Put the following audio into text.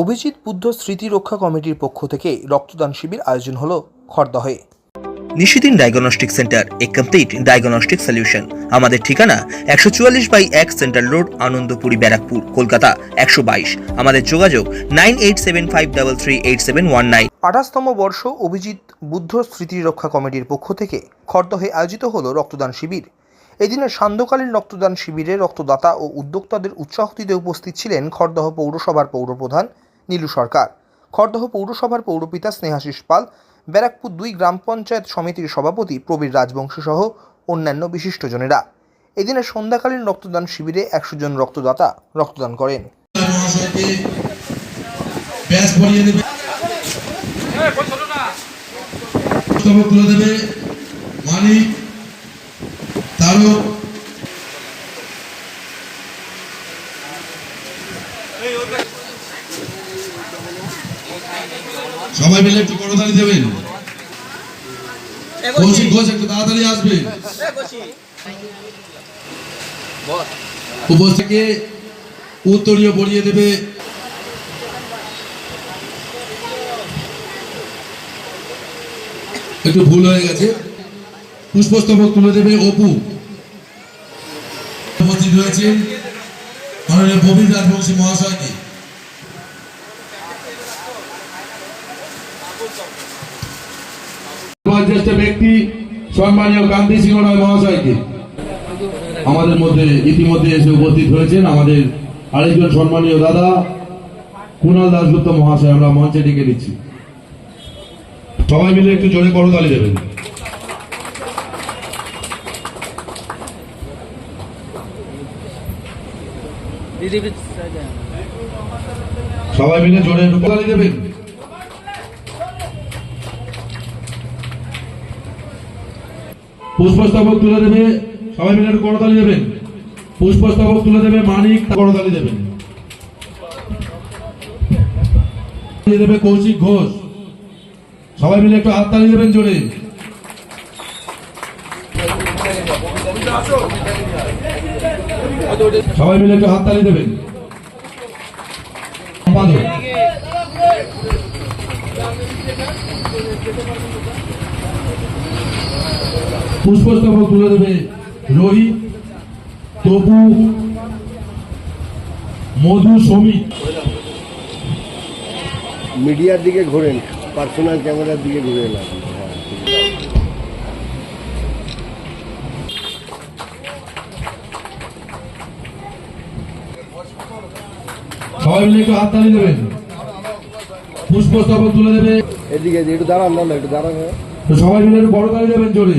অভিজিৎ বুদ্ধ স্মৃতি রক্ষা কমিটির পক্ষ থেকে রক্তদান শিবির আয়োজন হলো খড়দহে নিশিদিন ডায়াগনস্টিক সেন্টার এ কমপ্লিট ডায়াগনস্টিক সলিউশন আমাদের ঠিকানা একশো চুয়াল্লিশ বাই এক সেন্ট্রাল রোড আনন্দপুরি ব্যারাকপুর কলকাতা একশো বাইশ। আমাদের যোগাযোগ nine eight seven five double three eight seven one nine. আঠাশতম বর্ষ অভিজিৎ বুদ্ধ স্মৃতি রক্ষা কমিটির পক্ষ থেকে খড়দহে আয়োজিত হলো রক্তদান শিবির। এদিনে সান্ধ্যকালীন রক্তদান শিবিরে রক্তদাতা ও উদ্যোক্তাদের উৎসাহ দিতে উপস্থিত ছিলেন খড়দহ পৌরসভার পৌরপ্রধান নীলু সরকার। খড়দহ পৌরসভার পৌরপিতা স্নেহাশিস পাল, ব্যারাকপুর দুই গ্রাম পঞ্চায়েত সমিতির সভাপতি প্রবীর রাজবংশী সহ অন্যান্য বিশিষ্টজনেরা এদিনে সন্ধ্যাকালীন রক্তদান শিবিরে একশো জন রক্তদাতা রক্তদান করেন। সবাই মিলে একটু করতালি দেবেন। কৌশিক ঘোষ একটু তাড়াতাড়ি আসবে উপর থেকে উত্তরীয় পড়িয়ে দেবে। একটু ভুল হয়ে গেছে। পুষ্পস্তবক তুলে দেবে অপু। উপস্থিত হয়েছেন মাননীয় প্রবীর রাজবংশী মহাশয়কে। ব্যক্তি সম্মানীয় কান্তি সিংহ রায় মহাশয়কে আমাদের মধ্যে ইতিমধ্যে এসে উপস্থিত হয়েছেন। আমাদের আরেকজন সম্মানীয় দাদা, কুণাল দাসগুপ্ত মহাশয়, আমরা মঞ্চে ডেকে নিচ্ছি। সবাই মিলে একটু জোরে করতালি দেবেন। সবাই মিলে জোরে করতালি দেবেন? পুষ্পস্তবক তুলে দেবে, সবাই মিলে একটু করতালি দেবেন। পুষ্পস্তবক তুলে দেবে, মানিক করতালি দেবেন। দেবে কৌশিক ঘোষ। সবাই মিলে একটু হাততালি দেবেন জোরে। সবাই মিলে একটু হাততালি দেবেন। সম্পাদক। পুষ্পস্তবক তুলে দেবে রোহিত তপু মধু সমীর মিডিয়ার দিকে ঘোরেন পার্সোনাল ক্যামেরার দিকে ঘুরে না সবাই মিলে একটু হাততালি দেবেন। পুষ্পস্তবক তুলে দেবে। এদিকে একটু দাঁড়ান দাঁড়ান একটু দাঁড়ান। সবাই মিলে একটু বড় তালি দেবেন জোরে।